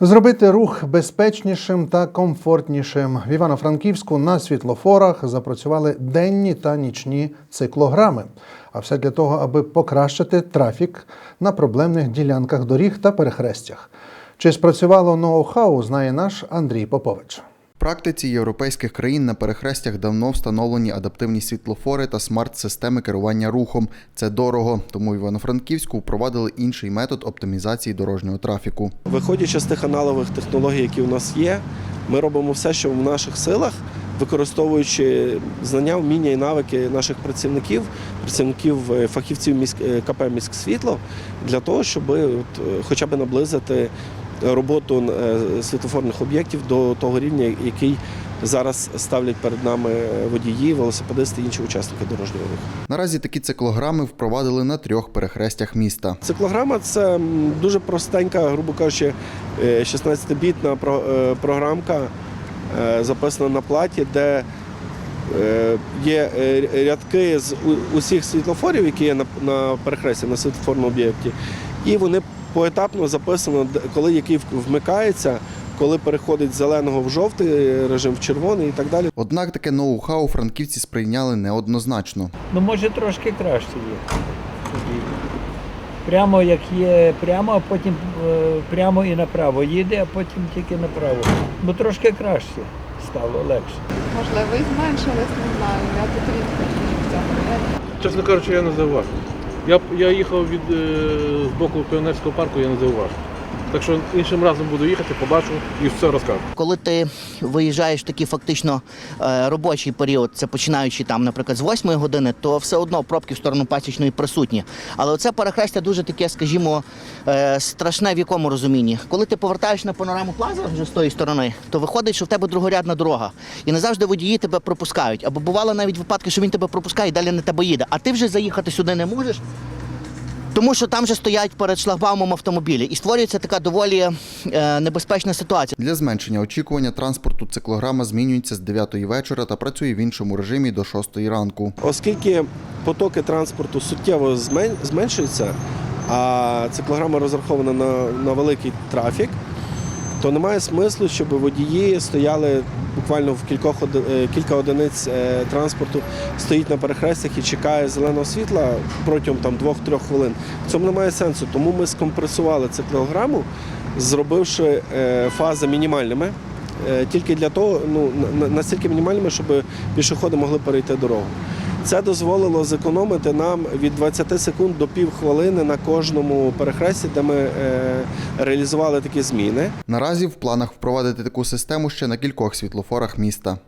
Зробити рух безпечнішим та комфортнішим в Івано-Франківську на світлофорах запрацювали денні та нічні циклограми. А все для того, аби покращити трафік на проблемних ділянках доріг та перехрестях. Чи спрацювало ноу-хау, знає наш Андрій Попович. В практиці європейських країн на перехрестях давно встановлені адаптивні світлофори та смарт-системи керування рухом. Це дорого, тому в Івано-Франківську впровадили інший метод оптимізації дорожнього трафіку. Виходячи з тих аналогових технологій, які у нас є, ми робимо все, що в наших силах, використовуючи знання, вміння і навики наших працівників, працівників е, фахівців міськ е, КП «Міськсвітло», для того, щоб от, е, хоча б наблизити роботу е, світлофорних об'єктів до того рівня, який зараз ставлять перед нами водії, велосипедисти і інші учасники дорожнього руху. Наразі такі циклограми впровадили на трьох перехрестях міста. Циклограма це дуже простенька, грубо кажучи, е, 16-бітна е, програмка, е, записана на платі, де є рядки з усіх світлофорів, які є на, на перехресті, на світлофорному об'єкті, і вони поетапно записано, коли який вмикається, коли переходить з зеленого в жовтий режим, в червоний і так далі. Однак таке ноу-хау франківці сприйняли неоднозначно. Ну, може, трошки краще є. Прямо як є прямо, а потім е, прямо і направо їде, а потім тільки направо. Ну трошки краще стало легше. Можливо, і зменшились, не знаю. Я тут рідко. Чесно кажучи, я не зауважив. Я, я їхав від е, з боку піонерського парку, я не зауважив. Так що іншим разом буду їхати, побачу і все розкажу. Коли ти виїжджаєш в такий фактично е, робочий період, це починаючи там, наприклад, з 8 години, то все одно пробки в сторону пасічної присутні. Але оце перехрестя дуже таке, скажімо, е, страшне в якому розумінні. Коли ти повертаєш на панораму плаза вже з тої сторони, то виходить, що в тебе другорядна дорога. І не завжди водії тебе пропускають. Або бувало навіть випадки, що він тебе пропускає і далі на тебе їде. А ти вже заїхати сюди не можеш. Тому що там вже стоять перед шлагбаумом автомобілі, і створюється така доволі е, небезпечна ситуація. Для зменшення очікування транспорту циклограма змінюється з 9 вечора та працює в іншому режимі до 6 ранку. Оскільки потоки транспорту суттєво зменшуються, а циклограма розрахована на, на великий трафік, то немає смислу, щоб водії стояли буквально в кількох е, кілька одиниць е, транспорту, стоїть на перехрестях і чекає зеленого світла протягом там 2-3 хвилин. В цьому немає сенсу. Тому ми скомпресували циклограму, зробивши е, фази мінімальними. Тільки для того, ну настільки мінімальними, щоб пішоходи могли перейти дорогу. Це дозволило зекономити нам від 20 секунд до півхвилини на кожному перехресті, де ми е, реалізували такі зміни. Наразі в планах впровадити таку систему ще на кількох світлофорах міста.